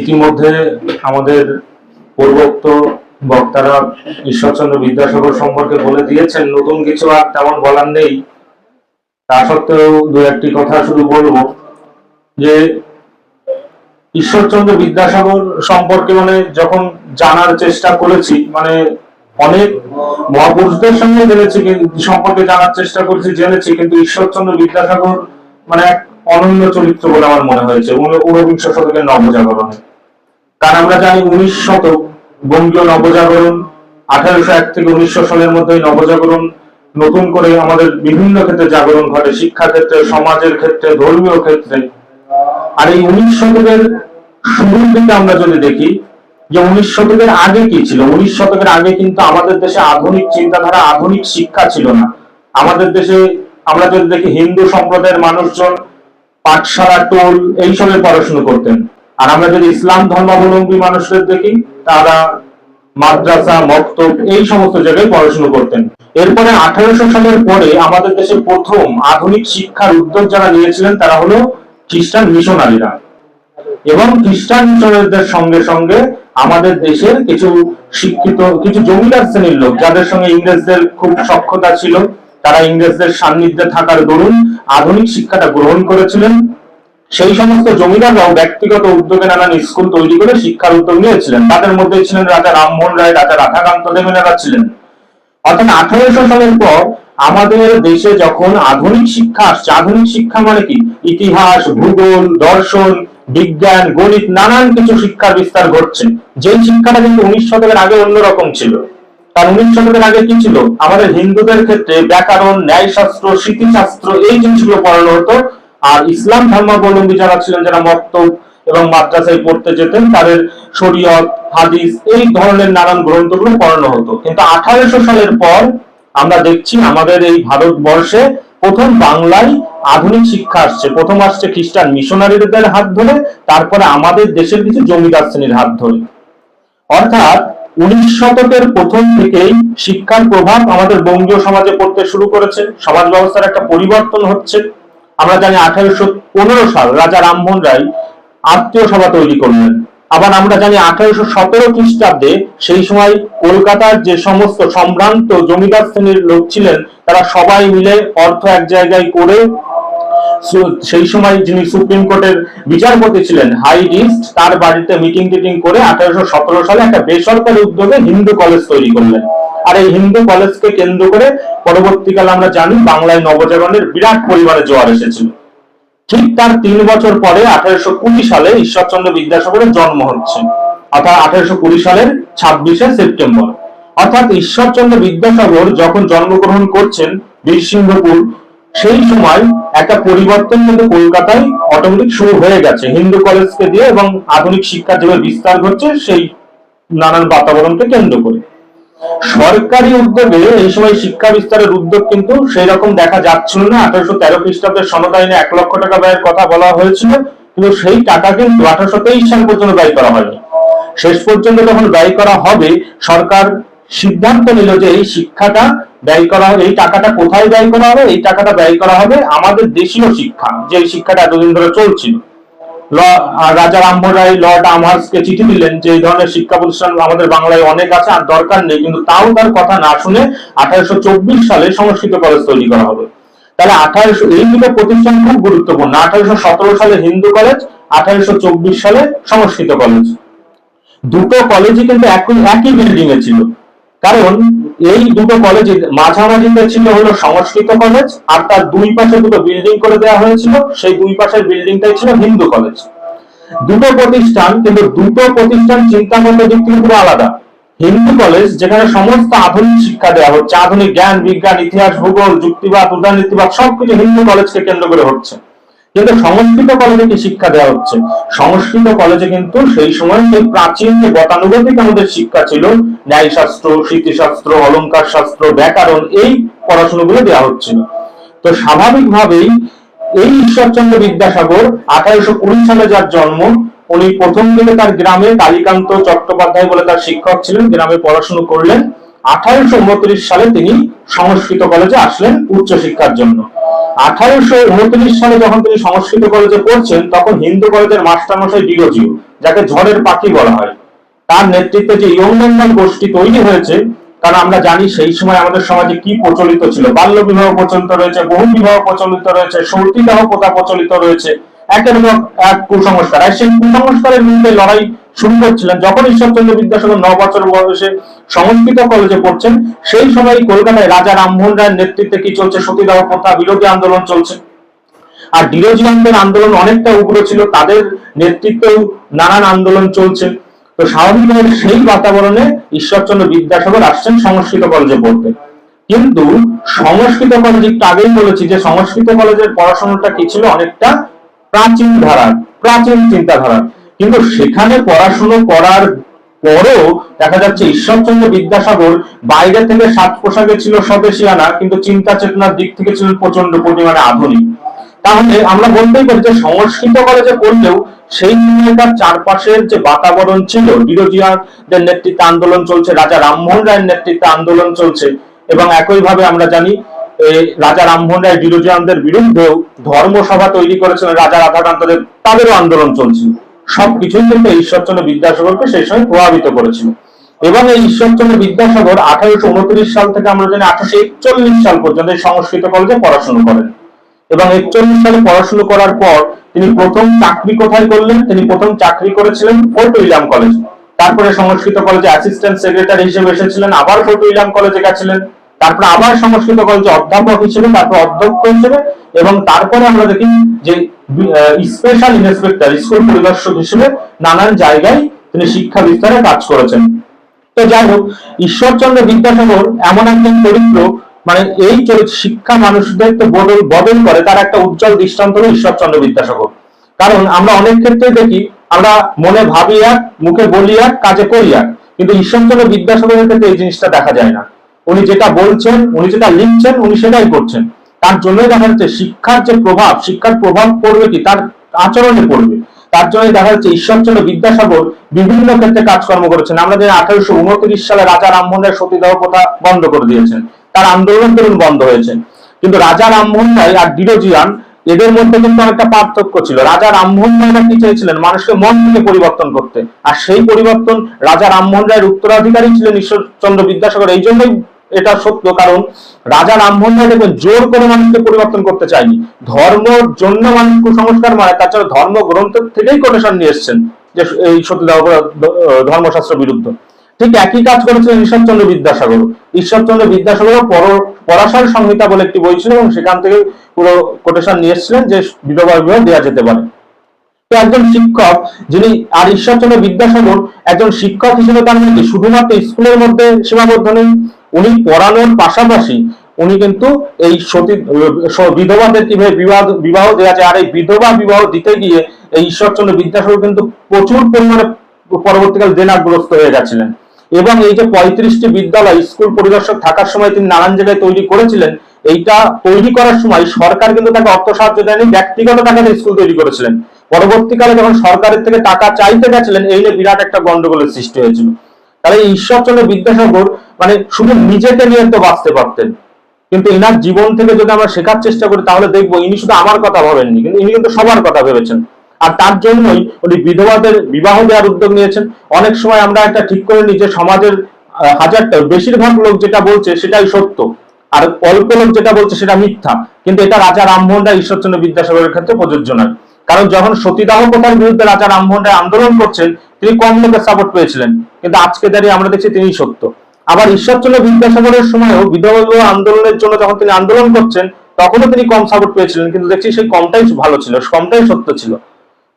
ইতিমধ্যে আমাদের পূর্বোক্ত বক্তারা ঈশ্বরচন্দ্র বিদ্যাসাগর সম্পর্কে বলে দিয়েছেন, নতুন কিছু আর তেমন বলার নেই। তা সত্ত্বেও দু একটি কথা শুধু বলব, যে ঈশ্বরচন্দ্র বিদ্যাসাগর সম্পর্কে মানে যখন জানার চেষ্টা করেছি মানে অনেক মহাপুরুষদের সঙ্গে জেনেছি সম্পর্কে জানার চেষ্টা করেছি, জেনেছি, কিন্তু ঈশ্বরচন্দ্র বিদ্যাসাগর মানে এক অনন্য চরিত্র বলে আমার মনে হয়েছে। ঊনবিংশ শতকের নবজাগরণে। কারণ আমরা জানি উনিশ শতক বঙ্গীয় নবজাগরণ, আঠারোশো এক থেকে উনিশশো সালের মধ্যে নবজাগরণ নতুন করে আমাদের বিভিন্ন ক্ষেত্রে জাগরণ ঘটে শিক্ষা ক্ষেত্রে, সমাজের ক্ষেত্রে, ধর্মীয় ক্ষেত্রে। আর এই উনিশ শতকের শুরুর দিকে আমরা যদি দেখি, যে উনিশ শতকের আগে কি ছিল? উনিশ শতকের আগে কিন্তু আমাদের দেশে আধুনিক চিন্তাধারা, আধুনিক শিক্ষা ছিল না। আমাদের দেশে আমরা যদি দেখি হিন্দু সম্প্রদায়ের মানুষজন পাঠশালা টোল এইসবের পড়াশুনো করতেন। আর আমরা যদি ইসলাম ধর্মাবলম্বী মানুষদের দেখি, তারা মাদ্রাসা, মক্তব, এই সমস্ত জায়গায় পড়াশুনো করতেন। এরপরে আঠারোশো সালের পরে আমাদের দেশে প্রথম আধুনিক শিক্ষার উদ্যোগ যারা নিয়েছিলেন, তারা হলো খ্রিস্টান মিশনারিরা। এবং খ্রিস্টান মিশনারিদের সঙ্গে সঙ্গে আমাদের দেশের কিছু শিক্ষিত, কিছু জমিদার শ্রেণির লোক, যাদের সঙ্গে ইংরেজদের খুব সক্ষতা ছিল তারা ইংরেজদের সান্নিধ্যে থাকার দরুন আধুনিক শিক্ষাটা গ্রহণ করেছিলেন। সেই সমস্ত জমিদাররাও ব্যক্তিগত উদ্যোগে নানান স্কুল তৈরি করে শিক্ষার উদ্যোগ নিয়েছিলেন। তাদের মধ্যে ছিলেন রাজা রামমোহন রায়, রাজা রাধাকান্ত দেব এনারা ছিলেন। অর্থাৎ আঠারোশো সালের পর আমাদের দেশে যখন আধুনিক শিক্ষা আসছে, আধুনিক শিক্ষা মানে কি? ইতিহাস, ভূগোল, দর্শন, বিজ্ঞান, গণিত, নানান কিছু শিক্ষার বিস্তার ঘটছে। যেই শিক্ষাটা কিন্তু উনিশ শতকের আগে অন্যরকম ছিল। কারণ উনিশ শতকের আগে কি ছিল? আমাদের হিন্দুদের ক্ষেত্রে ব্যাকরণ, ন্যায়শাস্ত্র, স্মৃতিশাস্ত্র, এই জিনিসগুলো পড়ানো হতো। আর ইসলাম ধর্মাবলম্বী যারা ছিলেন, যারা মক্তব এবং মাদ্রাসায় পড়তে যেতেন, তাদের শরীয়ত, হাদিস, এই ধরনের নানান গ্রন্থগুলো পড়ানো হতো। কিন্তু আঠারোশো সালের পর আমরা দেখছি আমাদের এই ভারতবর্ষে প্রথম বাংলায় আধুনিক শিক্ষা আসছে। প্রথম আসছে খ্রিস্টান মিশনারিদের হাত ধরে, তারপরে আমাদের দেশের কিছু জমিদার শ্রেণির হাত ধরে। অর্থাৎ উনিশ শতকের প্রথম থেকেই শিক্ষার প্রভাব আমাদের বঙ্গীয় সমাজে পড়তে শুরু করেছে। সমাজ ব্যবস্থার একটা পরিবর্তন হচ্ছে। আমরা জানি আঠারোশো পনেরো সাল রাজা রামমোহন রায় আত্মীয় সভা তৈরি করলেন। আবার আমরা জানি আঠারোশো সতেরো খ্রিস্টাব্দে সেই সময় কলকাতার যে সমস্ত সম্ভ্রান্ত জমিদার শ্রেণির লোক ছিলেন, তারা সবাই মিলে অর্থ এক জায়গায় করে সেই সময় যিনি সুপ্রিম কোর্টের বিচারপতি ছিলেন, হাই ডিস্ট তার বাড়িতে মিটিং টিটিং করে আঠারোশো সতেরো সালে একটা বেসরকারি উদ্যোগে হিন্দু কলেজ তৈরি করলেন। আর এই হিন্দু কলেজকে কেন্দ্র করে পরবর্তীকালে আমরা জানি বাংলায় নবজাগরণের বিরাট পরিমাণে জোয়ার এসেছিল। ঠিক তার তিন বছর পরে আঠারোশো কুড়ি সালে ঈশ্বরচন্দ্র বিদ্যাসাগরের জন্ম হচ্ছে। অর্থাৎ আঠারোশো কুড়ি সালের ছাব্বিশে সেপ্টেম্বর। অর্থাৎ ঈশ্বরচন্দ্র বিদ্যাসাগর যখন জন্মগ্রহণ করছেন বীরসিংহপুর সেই সময় একটা পরিবর্তন কিন্তু কলকাতায় অটোমেটিক শুরু হয়ে গেছে। হিন্দু কলেজকে দিয়ে এবং আধুনিক শিক্ষার যেভাবে বিস্তার ঘটছে, সেই নানান বাতাবরণকে কেন্দ্র করে। সরকারি উদ্যোগে এই সময় শিক্ষা বিস্তারের উদ্যোগ কিন্তু সেই রকম দেখা যাচ্ছিল না। আঠারোশো তেরো খ্রিস্টাব্দের আইনে এক লক্ষ টাকা ব্যয়ের কথা বলা হয়েছিল, কিন্তু সেই টাকা কিন্তু আঠারোশো তেইশ সাল পর্যন্ত ব্যয় করা হয়নি। শেষ পর্যন্ত যখন ব্যয় করা হবে, সরকার সিদ্ধান্ত নিল যে এই শিক্ষাটা ব্যয় করা হবে, এই টাকাটা কোথায় ব্যয় করা হবে, এই টাকাটা ব্যয় করা হবে আমাদের দেশীয় শিক্ষা, যে শিক্ষাটা এতদিন ধরে চলছিল। রাজা রামমোহন রায়, লর্ড আমহার্সকে চিঠি দিলেন যে এই ধরনের শিক্ষা প্রতিষ্ঠান আমাদের বাংলায় অনেক আছে আর দরকার নেই, কিন্তু তাও তার কথা না শুনে আঠারোশো চব্বিশ সালে সংস্কৃত কলেজ তৈরি করা হবে। তাহলে আঠারোশো, এই দুটো প্রতিষ্ঠান খুব গুরুত্বপূর্ণ। আঠারোশো সতেরো সালে হিন্দু কলেজ, আঠারোশো চব্বিশ সালে সংস্কৃত কলেজ। দুটো কলেজই কিন্তু একই একই বিল্ডিং এ ছিল। কারণ এই দুটো কলেজে মাঝামাঝিতে ছিল হলো সংস্কৃত কলেজ আর তার দুই পাশে দুটো বিল্ডিং করে দেওয়া হয়েছিল। সেই দুই পাশের বিল্ডিংটাই ছিল হিন্দু কলেজ দুটো প্রতিষ্ঠান, কিন্তু দুটো প্রতিষ্ঠান চিন্তাগত দিক থেকে পুরো আলাদা। হিন্দু কলেজ যেখানে সমস্ত আধুনিক শিক্ষা দেওয়া হচ্ছে, আধুনিক জ্ঞান, বিজ্ঞান, ইতিহাস, ভূগোল, যুক্তিবাদ, উদারনীতিবাদ, সবকিছু হিন্দু কলেজকে কেন্দ্র করে হচ্ছে। কিন্তু সংস্কৃত কলেজে কি শিক্ষা দেওয়া হচ্ছে, সংস্কৃত কলেজে কিন্তু সেই সময় সেই প্রাচীন যে গতানুগতিক আমাদের শিক্ষা ছিল, ন্যায়শাস্ত্র, স্মৃতিশাস্ত্র অলংকার শাস্ত্র ব্যাকরণ, এই পড়াশোনাগুলো দেওয়া হচ্ছিল। তো স্বাভাবিকভাবেই এই ঈশ্বরচন্দ্র বিদ্যাসাগর আঠারোশো কুড়ি সালে যার জন্ম, উনি প্রথম দিকে তার গ্রামে কালীকান্ত চট্টোপাধ্যায় বলে তার শিক্ষক ছিলেন, গ্রামে পড়াশুনো করলেন। আঠারোশো উনত্রিশ সালে তিনি সংস্কৃত কলেজে আসলেন উচ্চশিক্ষার জন্য। আঠারোশো উনত্রিশ সালে যখন তিনি সংস্কৃত কলেজে পড়ছেন, তখন হিন্দু কলেজের মাস্টারমশাই যাকে ঝড়ের পাখি বলা হয়, তার নেতৃত্বে যে গোষ্ঠী তৈরি হয়েছে, কারণ আমরা জানি সেই সময় আমাদের সমাজে কি প্রচলিত ছিল। বাল্য বিবাহ প্রচলিত রয়েছে বহু বিবাহ প্রচলিত রয়েছে সতীদাহ প্রথা প্রচলিত রয়েছে, একের এক কুসংস্কার। সেই কুসংস্কারের বিরুদ্ধে লড়াই শুরু করছিলেন যখন ঈশ্বরচন্দ্র বিদ্যাসাগর ন বছর বয়সে সংস্কৃত কলেজে পড়ছেন। সেই সময় কলকাতায় রাজা রামমোহন রায়ের নেতৃত্বে কি চলছে? সতীদাহ প্রথা, বিরোধী আন্দোলন চলছে। আর ডিরোজিয়ানদের আন্দোলন অনেকটা উগ্র ছিল, তাদের নেতৃত্বেও নানান আন্দোলন চলছে। তো স্বাভাবিকভাবে সেই বাতাবরণে ঈশ্বরচন্দ্র বিদ্যাসাগর আসছেন সংস্কৃত কলেজে পড়তে। কিন্তু সংস্কৃত কলেজ একটু আগেই বলেছি যে সংস্কৃত কলেজের পড়াশোনাটা কি ছিল? অনেকটা প্রাচীন ধারার, প্রাচীন চিন্তাধারা কিন্তু সেখানে পড়াশুনো করার পরও দেখা যাচ্ছে ঈশ্বরচন্দ্র বিদ্যাসাগর বাইরে থেকে সাত পোশাকে ছিল স্বদেশিয়ানা কিন্তু চিন্তা চেতনার দিক থেকে ছিলেন প্রচণ্ড পরিমাণে আধুনিক। তাহলে আমরা বলতেই পারি যে সংস্কৃত কলেজে পড়লেও সেই সময়কার চারপাশের যে বাতাবরণ ছিল বিরোধীদের নেতৃত্বে আন্দোলন চলছে, রাজা রামমোহন রায়ের নেতৃত্বে আন্দোলন চলছে, এবং একইভাবে আমরা জানি রাজা রামমোহন রায় বিরোধীদের বিরুদ্ধেও ধর্মসভা তৈরি করেছিলেন রাজা রাধাকান্তদেব তাদেরও আন্দোলন চলছিল সবকিছুই কিন্তু ঈশ্বরচন্দ্র বিদ্যাসাগরকে সেই সময় প্রভাবিত করেছিল। এবং এই ঈশ্বরচন্দ্র বিদ্যাসাগর আঠারোশো উনত্রিশ সাল থেকে আমরা জানি আঠারোশো একচল্লিশ সাল পর্যন্ত সংস্কৃত কলেজে পড়াশোনা করেন। এবং একচল্লিশ সালে পড়াশোনা করার পর তিনি প্রথম চাকরি কোথায় করলেন? তিনি প্রথম চাকরি করেছিলেন ফোর্ট উইলিয়াম কলেজ। তারপরে সংস্কৃত কলেজে অ্যাসিস্ট্যান্ট সেক্রেটারি হিসেবে এসেছিলেন, আবার ফোর্ট উইলিয়াম কলেজে গেছিলেন, তারপরে আবার সংস্কৃত কলেজে অধ্যাপক হিসেবে, তারপর অধ্যক্ষ হিসেবে, এবং তারপরে আমরা দেখি যে স্পেশাল ইন্সপেক্টর স্কুল পরিদর্শক হিসেবে নানান জায়গায় তিনি শিক্ষা বিস্তারে কাজ করেছেন। তো যাই হোক, ঈশ্বরচন্দ্র বিদ্যাসাগর এমন একজন চরিত্র মানে এই চরিত্র শিক্ষা মানুষদের তো বদল বদল করে, তার একটা উজ্জ্বল দৃষ্টান্ত হলো ঈশ্বরচন্দ্র বিদ্যাসাগর। কারণ আমরা অনেক ক্ষেত্রে দেখি, আমরা মনে ভাবি এক মুখে বলি এক কাজে করি এক কিন্তু ঈশ্বরচন্দ্র বিদ্যাসাগরের ক্ষেত্রে এই জিনিসটা দেখা যায় না। উনি যেটা বলছেন, উনি যেটা লিখছেন, উনি সেটাই করছেন। তার জন্যই দেখা যাচ্ছে শিক্ষার যে প্রভাব, শিক্ষার প্রভাব পড়বে কি? তার আচরণে পড়বে। তার জন্য দেখা যাচ্ছে ঈশ্বরচন্দ্র বিদ্যাসাগর বিভিন্ন ক্ষেত্রে কাজকর্ম করেছেন। আমরা জানি আঠারোশো উনত্রিশ সালে রাজা রামমোহন রায় সতীদাহ প্রথা বন্ধ করে দিয়েছেন। তার আন্দোলন তরুণ বন্ধ হয়েছে কিন্তু রাজা রামমোহন রায় আর ডিরোজিয়ান, এদের মধ্যে কিন্তু অনেকটা পার্থক্য ছিল। রাজা রামমোহন রায়রা কি চেয়েছিলেন মানুষকে মন থেকে পরিবর্তন করতে। আর সেই পরিবর্তন রাজা রামমোহন রায়ের উত্তরাধিকারী ছিলেন ঈশ্বরচন্দ্র বিদ্যাসাগর। এই জন্যই এটা সত্য, কারণ রাজা রামমোহন দেখবেন জোর করে মানুষকে পরিবর্তন করতে চায়নি। ধর্মর জন্য মানুষ কুসংস্কার মানে তাছাড়া ধর্ম গ্রন্থ থেকেই কোটেশন নিয়ে এসছেন যে এই সতীদাহ ধর্মশাস্ত্র বিরুদ্ধ। ঠিক একই কাজ করেছিলেন ঈশ্বরচন্দ্র বিদ্যাসাগর। ঈশ্বরচন্দ্র বিদ্যাসাগর পরাশর সংহিতা বলে একটি বই ছিল এবং সেখান থেকে পুরো কোটেশন নিয়ে এসেছিলেন যে বিধবা বিবাহ দেওয়া যেতে পারে। তো একজন শিক্ষক যিনি, আর ঈশ্বরচন্দ্র বিদ্যাসাগর একজন শিক্ষক হিসেবে তার মধ্যে শুধুমাত্র স্কুলের মধ্যে সীমাবদ্ধ নেই? উনি পড়ানোর পাশাপাশি উনি কিন্তু এই সতী বিধবাদের কীভাবে বিবাহ বিবাহ দেওয়া যায় আর এই বিধবা বিবাহ দিতে গিয়ে এই ঈশ্বরচন্দ্র বিদ্যাসাগর কিন্তু প্রচুর পরিমাণে পরবর্তীকাল দেনাগ্রস্ত হয়ে গেছিলেন। এবং এই যে পঁয়ত্রিশটি বিদ্যালয় স্কুল পরিদর্শক থাকার সময় তিনি নানান জায়গায় তৈরি করেছিলেন, এইটা তৈরি করার সময় সরকার কিন্তু তাকে অর্থ সাহায্য দেয়নি, ব্যক্তিগত টাকাতে স্কুল তৈরি করেছিলেন। পরবর্তীকালে যখন সরকারের থেকে টাকা চাইতে গেছিলেন, এই নিয়ে বিরাট একটা গন্ডগোলের সৃষ্টি হয়েছিল। তাহলে ঈশ্বরচন্দ্র বিদ্যাসাগর মানে শুধু নিজেকে নিয়ে তো বাঁচতে পারতেন। কিন্তু এনার জীবন থেকে যদি আমরা শেখার চেষ্টা করি, তাহলে দেখব ইনি শুধু আমার কথা ভাবেননি, কিন্তু ইনি কিন্তু সবার কথা ভেবেছেন। আর তার জন্যই উনি বিধবাদের বিবাহ দেওয়ার উদ্যোগ নিয়েছেন। অনেক সময় আমরা একটা ঠিক করে নিই যে সমাজের হাজারটা, বেশিরভাগ লোক যেটা বলছে সেটাই সত্য। আর অল্প লোক যেটা বলছে সেটা মিথ্যা। কিন্তু এটা রাজা রামমোহন রায় ঈশ্বরচন্দ্র বিদ্যাসাগরের ক্ষেত্রে প্রযোজ্য নয়। কারণ যখন সতীদাহ প্রথার বিরুদ্ধে রাজা রামমোহন রায় আন্দোলন করছেন, তিনি কম লোকের সাপোর্ট পেয়েছিলেন। কিন্তু আজকে দাঁড়িয়ে আমরা দেখছি তিনি সত্য। আবার ঈশ্বরচন্দ্র বিদ্যাসাগরের সময়ও বিধবা আন্দোলনের জন্য যখন তিনি আন্দোলন করছেন, তখনও তিনি কম সাপোর্ট পেয়েছিলেন, কিন্তু দেখছি সেই কমটাই ভালো ছিল, কমটাই সত্য ছিল।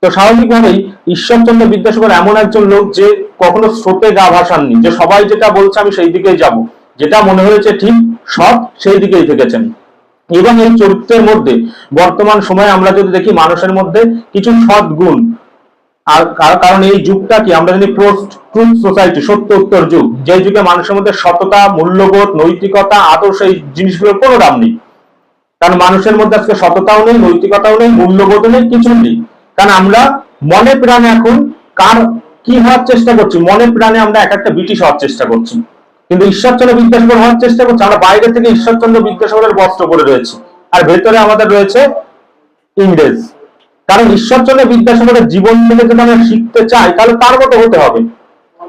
তো স্বাভাবিকভাবেই ঈশ্বরচন্দ্র বিদ্যাসাগর এমন একজন লোক যে কখনো স্রোতে গা ভাসাননি, যে সবাই যেটা বলছে আমি সেই দিকেই যাব। যেটা মনে হয়েছে ঠিক সৎ সেই দিকেই থেকেছেন। এবং এই চরিত্রের মধ্যে বর্তমান সময়ে আমরা যদি দেখি মানুষের মধ্যে কিছু সৎ গুণ আর কারণ এই যুগটা কি? আমরা জানি পোস্ট ট্রুথ সোসাইটি সত্য উত্তর যুগ। যে যুগে মানুষের মধ্যে সততা, মূল্যবোধ, নৈতিকতা, আদর্শ এই জিনিসগুলোর কোনো দাম নেই। কারণ মানুষের মধ্যে আজকে সততাও নেই, নৈতিকতাও নেই, মূল্যবোধও নেই কিছু নেই। কারণ আমরা মনে প্রাণে এখন কার কি হওয়ার চেষ্টা করছি? মনে প্রাণে আমরা এক একটা ব্রিটিশ হওয়ার চেষ্টা করছি। কিন্তু ঈশ্বরচন্দ্র বিদ্যাসাগর হওয়ার চেষ্টা করছি। আমরা বাইরে থেকে ঈশ্বরচন্দ্র বিদ্যাসাগরের বস্ত্র পরে রয়েছে। আর ভেতরে আমাদের রয়েছে ইংরেজ। কারণ ঈশ্বরচন্দ্র বিদ্যাসাগরের জীবন থেকে যদি আমরা শিখতে চাই, তাহলে তার মতো হতে হবে।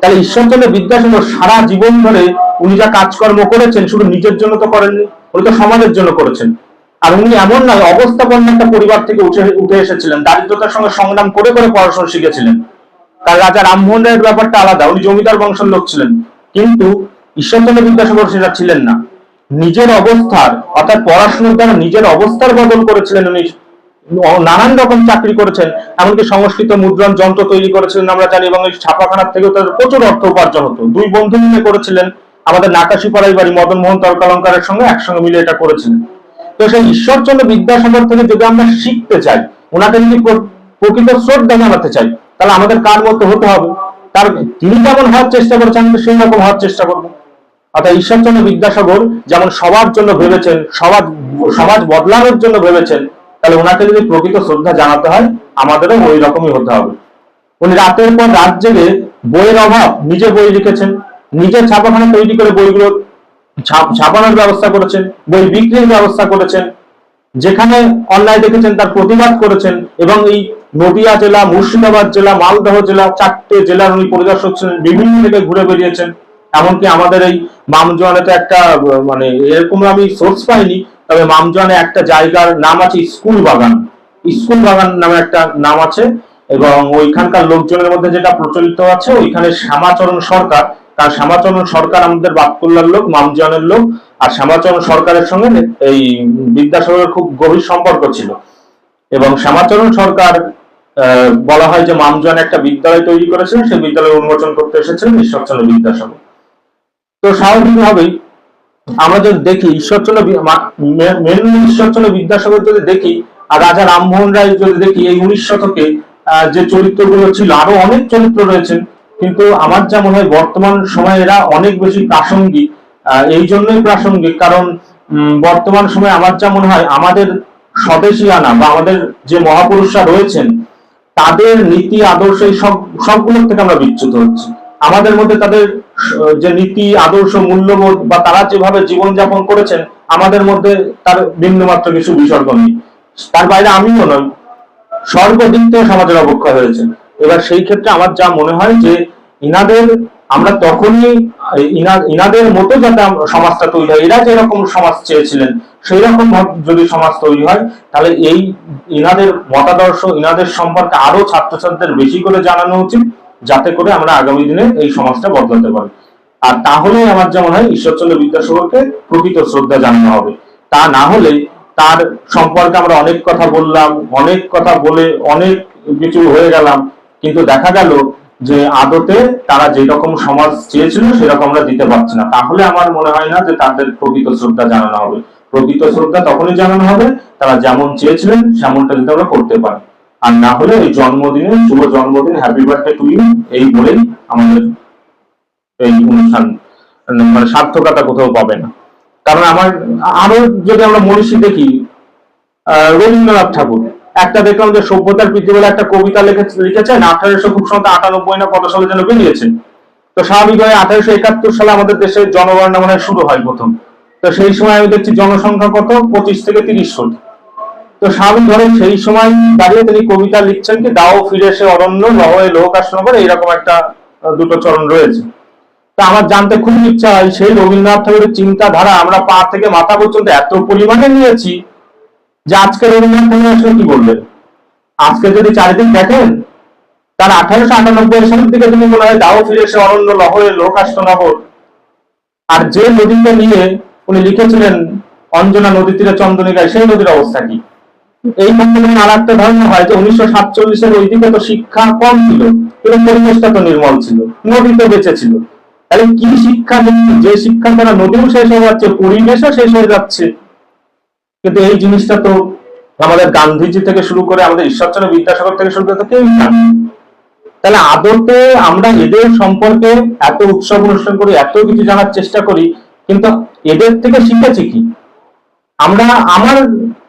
তাহলে ঈশ্বরচন্দ্র বিদ্যাসাগর সারা জীবন ধরে উনি যা কাজকর্ম করেছেন, শুধু নিজের জন্য তো করেননি, উনি তো সমাজের জন্য করেছেন। আর উনি এমন নয়, অবস্থাপন্ন একটা পরিবার থেকে উঠে উঠে এসেছিলেন, দারিদ্রতার সঙ্গে সংগ্রাম করে করে পড়াশোনা শিখেছিলেন। তার রাজা রামমোহন রায়ের ব্যাপারটা আলাদা, উনি জমিদার বংশের লোক ছিলেন। কিন্তু ঈশ্বরচন্দ্র বিদ্যাসাগর সেটা ছিলেন না। নিজের অবস্থার, অর্থাৎ পড়াশোনার দ্বারা নিজের অবস্থার বদল করেছিলেন উনি নানান রকম চাকরি করেছেন, এমনকি সংস্কৃত মুদ্রণ যন্ত্র তৈরি করেছিলেন আমরা জানি, এবং এই ছাপাখানার থেকেও তাদের প্রচুর অর্থ উপার্জন হতো। দুই বন্ধু মিলে করেছিলেন, আমাদের নাকাশি পাড়াই বাড়ি মদন মোহন তর্কালঙ্কারের সঙ্গে একসঙ্গে মিলে এটা করেছিলেন তো সেই ঈশ্বরচন্দ্র বিদ্যাসাগর থেকে যদি আমরা শিখতে চাই, ওনাকে যদি প্রকৃত শ্রদ্ধা জানাতে চাই, তাহলে আমাদের কার মতো হতে হবে? তার তিনি যেমন হওয়ার চেষ্টা করেছেন, আমি সেই রকম হওয়ার চেষ্টা করব। অর্থাৎ ঈশ্বরচন্দ্র বিদ্যাসাগর যেমন সবার জন্য ভেবেছেন, সমাজ সমাজ বদলানোর জন্য ভেবেছেন তাহলে ওনাকে যদি প্রকৃত শ্রদ্ধা জানাতে হয়, আমাদেরও ওই রকমই হতে হবে। উনি রাতের পর রাত জেগে বইয়ের অভাব নিজে বই লিখেছেন, নিজের ছাপাখানা তৈরি করে বইগুলো ছাপানোর ব্যবস্থা করেছেন, বই বিক্রির ব্যবস্থা করেছেন, যেখানে অন্যায় দেখেছেন, তার প্রতিবাদ করেছেন, এবং এই নদিয়া জেলা, মুর্শিদাবাদ জেলা, মালদহ জেলা, চারটে জেলার উনি পরিদর্শক ছিলেন, বিভিন্ন জায়গায় ঘুরে বেরিয়েছেন এমনকি আমাদের এই মামজোয়ানে তো একটা মানে এরকম আমি সোর্স পাইনি তবে মামজোয়ানে একটা জায়গার নাম আছে স্কুল বাগান। স্কুল বাগান নামে একটা নাম আছে এবং ওইখানকার লোকজনের মধ্যে যেটা প্রচলিত আছে, ওইখানে শ্যামাচরণ সরকার, কারণ শ্যামাচরণ সরকার আমাদের বাতকুল্লার লোক, মামজোয়ানের লোক, আর শ্যামাচরণ সরকারের সঙ্গে এই বিদ্যাসাগরের খুব গভীর সম্পর্ক ছিল। এবং শ্যামাচরণ সরকার বলা হয় যে মামজোয়ানে একটা বিদ্যালয় তৈরি করেছিলেন, সেই বিদ্যালয় উন্মোচন করতে এসেছিলেন ঈশ্বরচন্দ্র বিদ্যাসাগর। তো স্বাভাবিকভাবেই আমরা যদি দেখি ঈশ্বরচন্দ্র মেনলি ঈশ্বরচন্দ্র বিদ্যাসাগর যদি দেখি, আর রাজা রামমোহন রায় যদি দেখি, এই উনিশ শতকে যে চরিত্রগুলো ছিল, আরও অনেক চরিত্র রয়েছেন। কিন্তু আমার যা মনে হয়, বর্তমান সময়ে এরা অনেক বেশি প্রাসঙ্গিক। এই জন্যই প্রাসঙ্গিক। কারণ বর্তমান সময়ে আমার যা মনে হয়, আমাদের স্বদেশিয়ানা বা আমাদের যে মহাপুরুষরা রয়েছেন, তাদের নীতি, আদর্শ, এই সব সবগুলোর থেকে আমরা বিচ্যুত হচ্ছি। আমাদের মধ্যে তাদের যে নীতি, আদর্শ, মূল্যবোধ বা তারা যেভাবে জীবনযাপন করেছেন, আমাদের মধ্যে তার বিন্দুমাত্র কিছু বিসর্গ নেই। তার বাইরে আমিও নই। সর্বদিক থেকে সমাজের অবক্ষয় হয়েছে। এবার সেই ক্ষেত্রে আমার যা মনে হয় যে, ইনাদের, আমরা তখনই ইনাদের মতো যাতে সমাজটা তৈরি হয়। এরা যেরকম সমাজ চেয়েছিলেন সেই রকম যদি সমাজ তৈরি হয়, তাহলে এই ইনাদের মতাদর্শ, ইনাদের সম্পর্কে আরও ছাত্রছাত্রীদের বেশি করে জানানো উচিত। যাতে করে আমরা আগামী দিনে এই সমাজটা বদলাতে পারি। আর তাহলে আমার যেমন হয় ঈশ্বরচন্দ্র বিদ্যাসাগরকে প্রকৃত শ্রদ্ধা জানানো হবে। তা না হলে তার সম্পর্কে আমরা অনেক কথা বললাম, অনেক কথা বলে অনেক কিছু হয়ে গেলাম। কিন্তু দেখা গেল যে আদতে তারা যেরকম সমাজ চেয়েছিল সেরকম আমরা দিতে পারছি না। তাহলে আমার মনে হয় না যে তাদের প্রকৃত শ্রদ্ধা জানানো হবে। প্রকৃত শ্রদ্ধা তখনই জানানো হবে, তারা যেমন চেয়েছিলেন, সেমনটা যদি আমরা করতে পারি। আর না হলে এই জন্মদিনে শুভ জন্মদিন হ্যাপি বার্থডে টু ইউ এই বলেই আমাদের এই অনুষ্ঠান মানে সার্থকতা কোথাও পাবে না। কারণ আমার, আরও যদি আমরা মনীষী দেখি রবীন্দ্রনাথ ঠাকুর, একটা দেখলাম যে সভ্যতার বলে একটা কবিতা লিখে, লিখেছেন, আঠারোশো খুব সম্ভবত আটানব্বই না কত সালে যেন বেরিয়েছে। তো স্বাভাবিকভাবে আঠারোশো একাত্তর সালে আমাদের দেশে জনগণনা মানে শুরু হয় প্রথম। তো সেই সময় আমি দেখছি জনসংখ্যা কত? পঁচিশ থেকে তিরিশ কোটি তো স্বামী ধরেন সেই সময় দাঁড়িয়ে তিনি কবিতা লিখছেন কি, দাও ফিরে এসে অরণ্য লহয়ে লোক আসন করে, এইরকম একটা দুটো চরণ রয়েছে। তা আমার জানতে খুব ইচ্ছা হয়, সেই রবীন্দ্রনাথ ঠাকুরের চিন্তাধারা আমরা পা থেকে মাথা পর্যন্ত এত পরিমাণে নিয়েছি যে আজকে রবীন্দ্রনাথ ঠাকুর আসলে কি বললেন আজকে যদি চারিদিক দেখেন, তার আঠারোশো আটানব্বই সালের দিকে তুমি মনে হয় দাও ফিরে এসে অরণ্য লহয়ে লোক নগর আর যে নদীকে নিয়ে উনি লিখেছিলেন, অঞ্জনা নদী তীরে চন্দনিকায়, সেই নদীর অবস্থা কি? এই মধ্যে আর একটা ধারণা হয় যে উনিশশো সাতচল্লিশের ওই দিকে তো শিক্ষা কম ছিল কিন্তু পরিবেশটা তো নির্মল ছিল, নদী তো বেঁচে ছিল তাহলে কি শিক্ষা? যে শিক্ষা তারা নদীও শেষ হয়ে যাচ্ছে, পরিবেশও শেষ হয়ে যাচ্ছে কিন্তু এই জিনিসটা তো আমাদের গান্ধীজি থেকে শুরু করে আমাদের ঈশ্বরচন্দ্র বিদ্যাসাগর থেকে শুরু করে তো জানে না। তাহলে আদতে আমরা এদের সম্পর্কে এত উৎসব অনুষ্ঠান করি, এত কিছু জানার চেষ্টা করি, কিন্তু এদের থেকে শিখেছি কি আমরা, আমার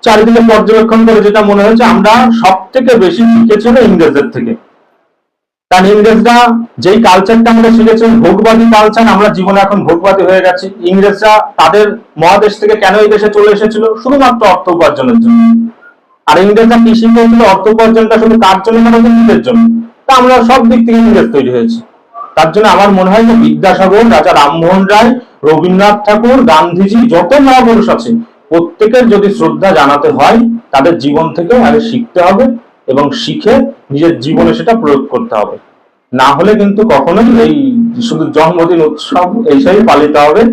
চারিদিকে পর্যবেক্ষণ করে যেটা মনে হয়েছে, আমরা সব থেকে বেশি শিখেছি হলো ইংরেজদের থেকে। কারণ ইংরেজরা যেই কালচারটা আমরা শিখেছি ভোগবাদী কালচার আমরা জীবনে এখন ভোগবাদী হয়ে গেছি। ইংরেজরা তাদের মহাদেশ থেকে কেন এই দেশে চলে এসেছিল? শুধুমাত্র অর্থ উপার্জনের জন্য। আর ইংরেজরা কৃষি করেছিল অর্থ উপার্জনটা শুধু কার জন্য? মানে নিজেদের জন্য। তা আমরা সব দিক থেকে ইংরেজ তৈরি হয়েছি। তার জন্য আমার মনে হয় যে বিদ্যাসাগর, রাজা রামমোহন রায়, রবীন্দ্রনাথ ঠাকুর, গান্ধীজি, যত মহাপুরুষ আছে প্রত্যেকের যদি শ্রদ্ধা জানাতে হয়, তাদের জীবন থেকে আগে শিখতে হবে এবং শিখে নিজের জীবনে সেটা প্রয়োগ করতে হবে। না হলে কিন্তু কখনোই এই শুধু জন্মদিন উৎসব এইসবই পালিত হবে।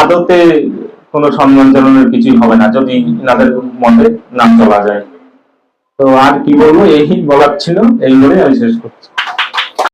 আদতে কোনো সম্মান জানানোর কিছুই হবে না, যদি এনাদের মতে না চলা যায়। তো আর কি বলব, এই বলার ছিল, এই বলে আমি শেষ করছি।